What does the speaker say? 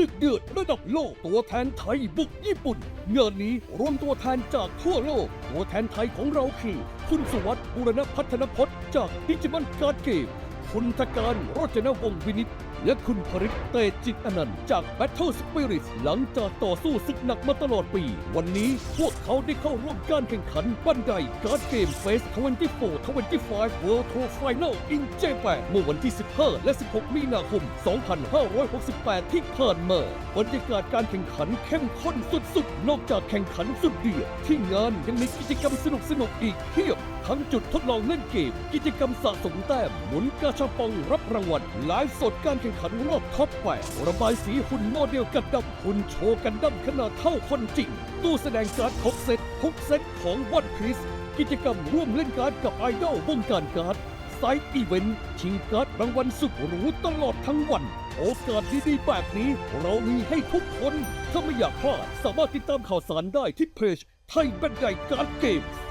ศึกเดือดระดับโลกตัวแทนไทยบุกญี่ปุ่น งานนี้รวมตัวแทนจากทั่วโลก ตัวแทนไทยของเราคือ คุณสุวัสดิ์บุรณพัฒนพจน์จากดิจิมันการเกม คุณทการโรจนวงศ์วินิต และคุณพริตเตจิตอนันต์จาก Battle Spirit หลังจากต่อสู้ศึกหนักมาตลอดปี วันนี้พวกเขาได้เข้าร่วมการแข่งขันบันไดการ์ดเกมเฟส 24 25 World Tour Final in Japan เมื่อวันที่ 15 และ 16 มีนาคม 2568 ที่ผ่านมาบรรยากาศการแข่งขันเข้มข้นสุดๆ นอกจากแข่งขันสุดเดือดที่งานยังมีกิจกรรมสนุกๆ อีกเพียบ ทั้งจุดทดลองเล่นเกม กิจกรรมสะสมแต้มหมุนกาชาปองรับรางวัลไลฟ์สดการแข่งขันรอบท็อปแปดระบายสีหุ่นโมเดลกันดั้มหุ่นโชว์กันดั้มขนาดเท่าคนจริง ตู้แสดงการ์ดครบเซตทุกเซตของวันคริส กิจกรรมร่วมเล่นการ์ดกับไอดอลวงการการ์ดไซต์อีเวนต์ชิงการ์ดรางวัลสุดหรูตลอดทั้งวัน โอกาสดีๆแบบนี้ เรามีให้ทุกคน ถ้าไม่อยากพลาดสามารถติดตามข่าวสารได้ที่เพจไทยแบนไดการ์ดเกมส์